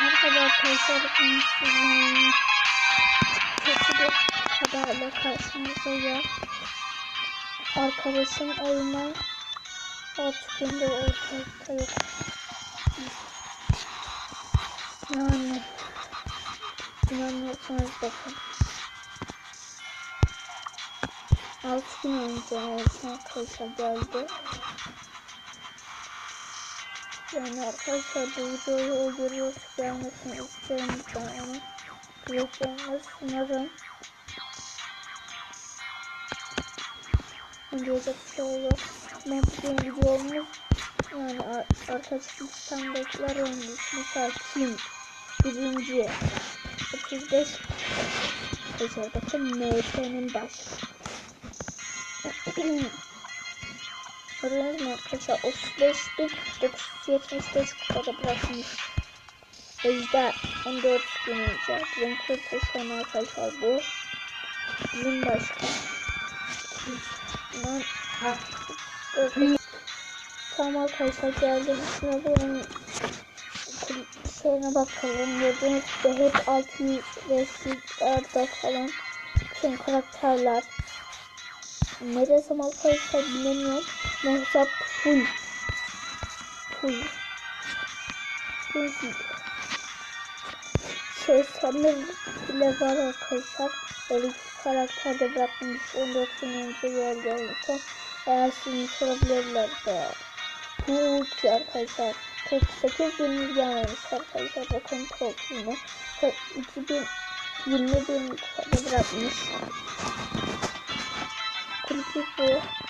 Merhaba arkadaşlar. Bugün sizinle kötü bir haberle karşınızdayım. Arkadaşım oyuna artık günde ortalıkta yok. Yani inanmıyorsanız bakın. 6 gün önce arkadaşlar geldi. Yani arkadaşlar bu videoyu o görüyorsa gelmesini isterim lütfen onu göreceğiniz umarım. Videoda bir şey olur. Ama bugün videomuz yani ar- arkadaşlar standartlar oynuyoruz. Mesela kim? Birinci. 35 Arkadaşlar bakın MT'nin baş Gördünüz mü arkadaşlar 35.975 kupada bırakmış. Ejder 14 gün önce. Bizim kurtu son arkadaşlar bu. Bizim başka. Ben Tamam arkadaşlar geldim. Şimdi bunun şeyine bakalım. Gördüğünüz gibi hep 600 resimlerde falan bütün karakterler. Ne desem arkadaşlar bilemiyorum. Mehzap full. Full. Full. Şey sanır bile var arkadaşlar. Böyle iki bırakmış. 14 gün önce geldi son. Eğer silmiş olabilirler de. Full arkadaşlar. 48 bin gelmemiş arkadaşlar. Bakın profiline. 2020 bin kupada bırakmış. Kulübü bu.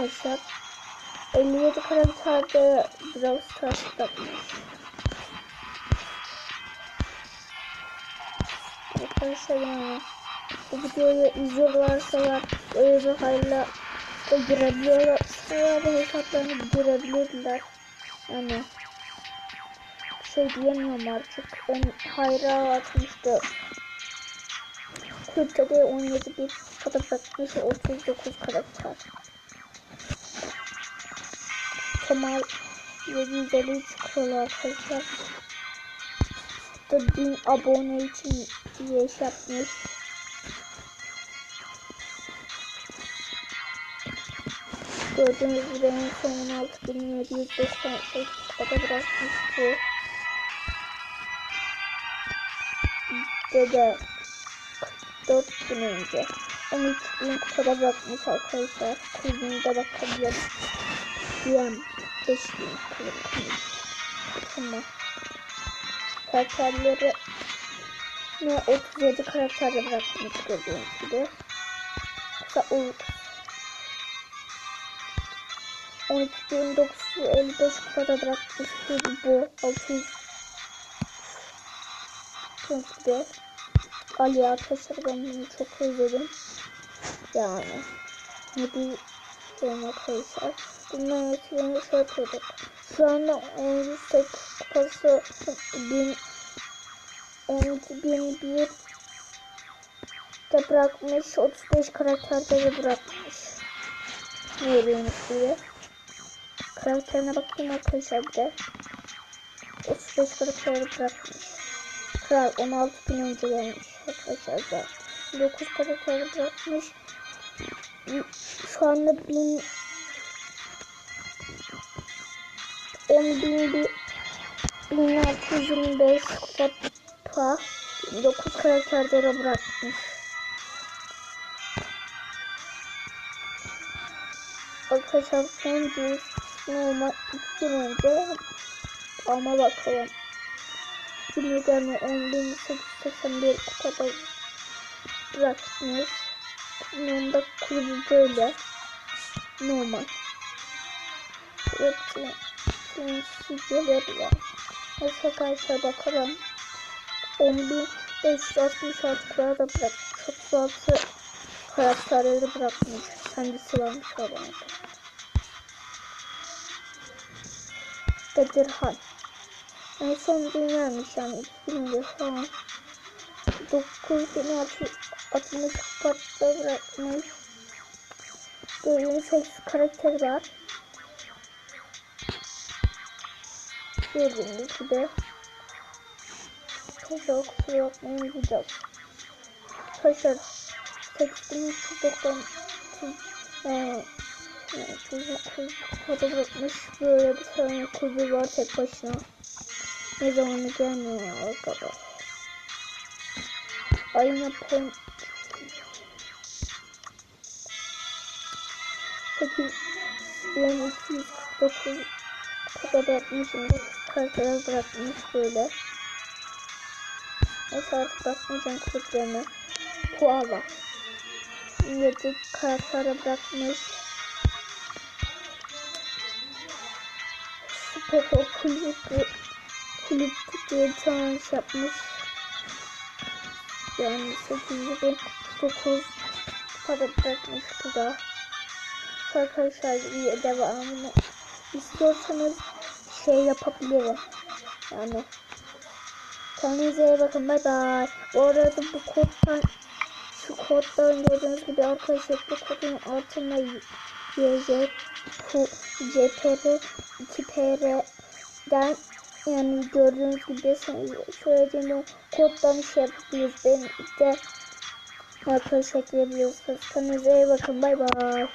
Arkadaşlar 57 karakterde Brawl Stars yapmış. Arkadaşlar yani bu videoyu izliyorlarsa var öyle bir hayırla da girebiliyorlar. Veya da hesaplarını girebilirler. Yani şey diyemiyorum artık. En hayra atmıştı. Kürtede 17 bir kadar bırakmış 39 karakter. Kemal 750 çıkıyorlar arkadaşlar. Da 1000 abone için diye iş yapmış. Gördüğünüz gibi en son 16.798 kadar bırakmış bu. Dede 4 gün önce 13 bin kupada bırakmış arkadaşlar. Kulübümüze bakabiliriz. Yem. Teşekkür ederim. Tamam. Karakterleri ne 37 karakterle bırakmış gördüğünüz gibi. Kısa Uğur. 12 bin 955 gibi bu 600 çünkü Ali arkadaşlar ben bunu çok özledim yani ne 7 yaptım arkadaşlar. Bundan ötürünü şey yapıyorduk. Şu anda 18 kupası 1000 12001 de bırakmış. 35 karakterde de bırakmış. Yerini diye. Karakterine baktım arkadaşlar bir de. 35 karakterde bırakmış. Kral 16 bin önce gelmiş arkadaşlar da. 9 karakterde bırakmış. Şu anda 1000 10 bin bir 1625 kupa 9 karakterde bırakmış. Arkadaşlar son normal 2 gün önce ama bakalım. Bilmeden 10.881 kupada bırakmış. Yanında kulübü böyle. Normal. Yoksa kendisi gelir ya. Mesela arkadaşlar bakalım. 10.566 kadar da bırak. Çok fazla karakterleri bırakmış. Kendisi varmış abone. Bedirhan. En son dünyaymış yani. Bilmiyorum. 9600 atmış, patla bırakmış. Böyle çok karakter var. Gördüğünüz gibi. Çok kusura bakmayın bulacağız. Arkadaşlar seçtiğim çocuktan yani çocuk kuzu bırakmış böyle bir tane kuzu var tek başına. Ne zaman gelmiyor arkadaşlar. Aynı pon 8 yani 249 kupa bırakmışım. Kartlara bırakmış böyle. Neyse artık bakmayacağım kulüplerine. Koala. 7 kartlara bırakmış. Spoko kulüp kulüp diye iş yapmış. Yani 8 bin 9 para bırakmış bu da. Arkadaşlar devamını istiyorsanız şey yapabilirim. Yani kendinize bakın bay bay. Bu arada bu koddan şu koddan gördüğünüz gibi arkadaşlar bu kodun altına YZ CPR 2PR'den yani gördüğünüz gibi söylediğim koddan şey yapabiliriz. Ben de arkadaşlar ekleyebiliyorsunuz. Kendinize iyi bakın bay bay.